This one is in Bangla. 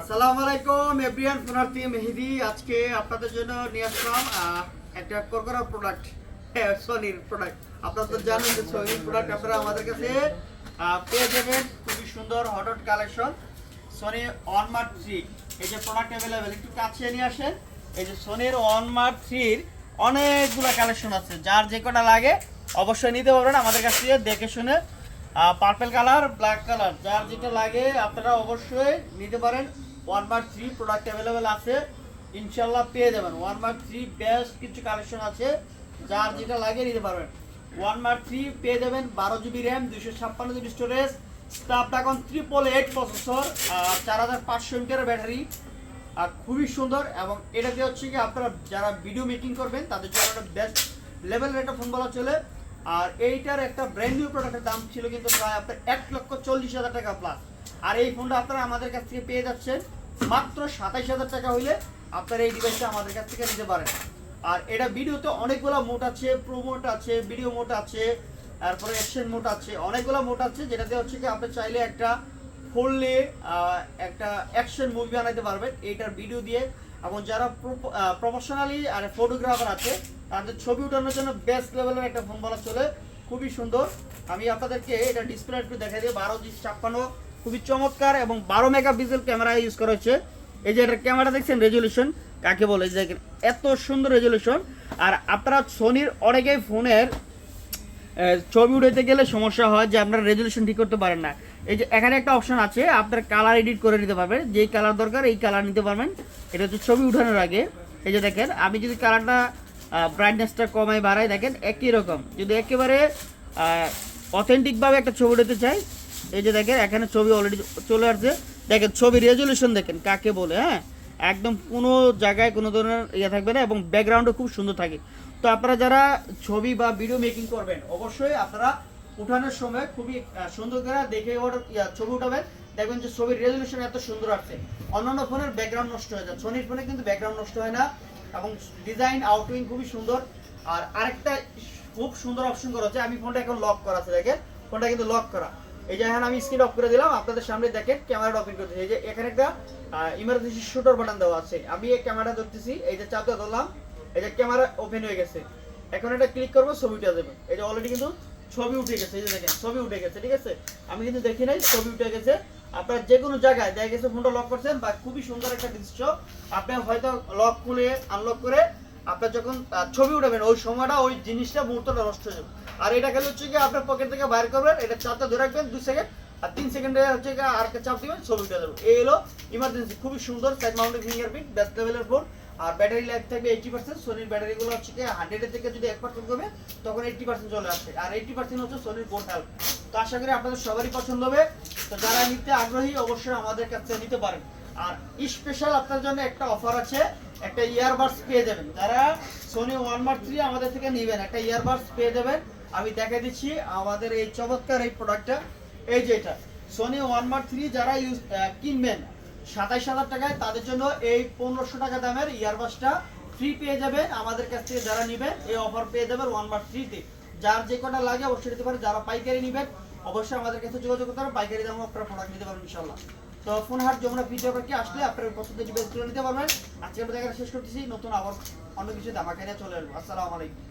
আসসালামু আলাইকুম, এভরিয়ান মেহেদি। আজকে আপনাদের জন্য নিয়ে আসলাম একটা করকরা প্রোডাক্ট সনির প্রোডাক্ট আপনারা তো জানেন যে প্রোডাক্ট আপনারা আমাদের কাছে পেয়ে যাবেন। খুবই সুন্দর হট হট কালেকশন সনি অনমার্ট থ্রি এই যে প্রোডাক্ট অ্যাভেলেবেল একটু কাছে নিয়ে আসেন। এই যে সনির অনমার্ট থ্রির অনেকগুলো কালেকশন আছে। যার যে কটা লাগে, অবশ্যই নিতে পারবেন। আমাদের কাছ থেকে দেখে শুনে পার্পল কালার ব্ল্যাক কালার যার যেটা লাগে আপনারা অবশ্যই নিতে পারেন। ওয়ান বার থ্রি প্রোডাক্ট অ্যাভেলেবেল আছে, ইনশাল্লাহ পেয়ে যাবেন। ওয়ান বার থ্রি বেস্ট কিছু কালেকশন আছে, যার যেটা লাগে নিতে পারবেন। ওয়ান বার থ্রি পেয়ে যাবেন বারো জিবি র্যাম দুশো ছাপ্পান্ন GB storage Snapdragon triple eight processor চার হাজার পাঁচশো এমপিয়ার ব্যাটারি আর খুবই সুন্দর এবং এটাতে হচ্ছে কি আপনারা যারা ভিডিও মেকিং করবেন, তাদের জন্য একটা বেস্ট লেভেলের একটা ফোন বলা চলে। আর এইটার একটা ব্র্যান্ড নিউ প্রোডাক্টের দাম ছিল কিন্তু প্রায় আপনার এক লক্ষ চল্লিশ হাজার টাকা প্লাস আর এই ফোনটা আপনারা আমাদের কাছ থেকে পেয়ে যাচ্ছেন মাত্র সাতাইশ হাজার টাকা হইলে আপনারা এই ডিভাইসটা আমাদের কাছ থেকে নিতে পারেন। আর এটা ভিডিওতে অনেকগুলো মোট আছে প্রোমোট আছে ভিডিও মোট আছে, তারপরে অ্যাকশন মোট আছে, অনেকগুলো মোট আছে যেটাতে হচ্ছে কি আপনি চাইলে একটা ফুললি একটা অ্যাকশন মুভি বানাইতে পারবেন। এইটার ভিডিও দিয়ে এবং যারা প্রফেশনালি আর ফটোগ্রাফার আছে, তাদের ছবি ওঠানোর জন্য বেস্ট লেভেলের একটা ফোন বলা চলে। খুবই সুন্দর। আমি আপনাদেরকে এটা ডিসপ্লে একটু দেখাই দিই বারো জি ছাপ্পান্ন, খুবই চমৎকার এবং বারো মেগা পিক্সেল ক্যামেরা ইউজ করা হচ্ছে। এই যে এটার ক্যামেরা দেখছেন রেজলিউশন কাকে বলে? দেখেন, এত সুন্দর রেজলিউশন আর আপনারা সোনির অনেকেই ফোনের ছবি উঠাইতে গেলে সমস্যা হয় যে আপনারা রেজলিউশন ঠিক করতে পারেন না। এই যে এখানে একটা অপশন আছে, আপনার কালার এডিট করে নিতে পারবেন। যেই কালার দরকার এই কালার নিতে পারবেন। এটা হচ্ছে ছবি উঠানোর আগে। এই যে দেখেন, আমি যদি কালারটা ব্রাইটনেসটা কমাই বাড়াই, দেখেন একই রকম। যদি একেবারে অথেন্টিকভাবে একটা ছবি উঠাতে চাই, এই যে দেখেন, এখানে ছবি অলরেডি চলে আসছে। দেখেন, ছবি রেজলিউশন দেখেন, কাকে বলে হ্যাঁ? একদম কোনো জায়গায় কোনো ধরনের ইয়ে থাকবে না এবং ব্যাকগ্রাউন্ডও খুব সুন্দর থাকে। তো আপনারা যারা ছবি বা ভিডিও মেকিং করবেন, অবশ্যই আপনারা উঠানোর সময় খুবই সুন্দর করে দেখে ওর ছবি উঠাবেন। দেখবেন যে ছবির রেজলিউশন এত সুন্দর আসছে। অন্যান্য ফোনের ব্যাকগ্রাউন্ড নষ্ট হয়ে যায়। সোনির ফোনে কিন্তু ব্যাকগ্রাউন্ড নষ্ট হয় না এবং ডিজাইন আউটউইং খুবই সুন্দর। আর আরেকটা খুব সুন্দর অপশন করা হচ্ছে, আমি ফোনটা এখন লক করা আছে, দেখেন। ফোনটা কিন্তু লক করা। এই যে এখন আমি স্ক্রিন অফ করে দিলাম, আপনাদের সামনে দেখেন ক্যামেরাটা ওপেন করতেছি। এই যে এখানে একটা ইমার্জেন্সি শুটার বাটন দেওয়া আছে। আমি এই ক্যামেরা ধরতেছি, এই যে চাপটা ধরলাম, এই যে ক্যামেরা ওপেন হয়ে গেছে। এখন এটা ক্লিক করব, ছবিটা দেবে। এই যে অলরেডি কিন্তু ছবি উঠে গেছে, এই যে দেখেন, ছবি উঠে গেছে, ঠিক আছে? আমি কিন্তু দেখি নাই, ছবি উঠে গেছে। আপনার যে কোনো জায়গায় দেখা গেছে ফোনটা লক করছেন বা খুবই সুন্দর একটা দৃশ্য, আপনি হয়তো লক খুলে আনলক করে আপনার যখন ছবি উঠাবেন, ওই সময়টা, ওই জিনিসটা, মুহূর্তটা নষ্ট হয়ে যাবে। আর এটা খেলে হচ্ছে কি আপনার পকেট থেকে বাইর করবেন, এটা চাপটা ধরে রাখবেন দুই সেকেন্ড আর তিন সেকেন্ডে হচ্ছে আর একটা চাপ দিবেন, ছবি উঠে যাবে। এই হলো ইমার্জেন্সি খুবই সুন্দর সাইড মাউন্টেড ফিঙ্গারপ্রিন্ট বেস্ট লেভেলের ফোন আর ব্যাটারি লাইফ থাকবে এইটি পার্সেন্ট সোনির ব্যাটারিগুলো হচ্ছে কি হান্ড্রেডের থেকে যদি এক পার্সেন্ট কমে, তখন এইটি পার্সেন্ট চলে আসে আর এইটি পার্সেন্ট হচ্ছে সোনির হেল্প তো আশা করি আপনাদের সবারই পছন্দ হবে। তো যারা নিতে আগ্রহী, অবশ্যই আমাদের কাছে নিতে পারেন। আর স্পেশাল আপনার জন্য একটা অফার আছে, একটা ইয়ারবাডস পেয়ে যাবেন। যারা সোনি ওয়ান মার্ক থ্রি আমাদের থেকে নেবেন, একটা ইয়ারবাডস পেয়ে যাবেন। আমি দেখাই দিচ্ছি আমাদের এই চমৎকার এই প্রোডাক্টটা এই যে এটা সোনি ওয়ান মার্ক থ্রি যারা ইউজ কিনবেন সাতাইশ হাজার টাকায় তাদের জন্য এই পনেরোশো টাকা দামের ইয়ারবাসটা ফ্রি পেয়ে যাবেন। আমাদের কাছ থেকে যারা নেবেন, এই অফার পেয়ে যাবেন ওয়ান মার্ক থ্রিতে যার যে কটা লাগে অবশ্যই নিতে পারেন। যারা পাইকারি নেবেন, অবশ্যই আমাদের কাছে যোগাযোগ করতে পারেন। পাইকারি দামও আপনারা প্রোডাক্ট নিতে পারবেন ইনশাল্লাহ তো ফোন হাট যমুনা ভিডিও কি আসলে আপনার পছন্দের ডিভাইসগুলো নিতে পারবেন। আজকে আমরা দেখা শেষ করতেছি। নতুন আবার অন্য কিছু দামাকারিয়া চলে আসব। আসসালামু আলাইকুম।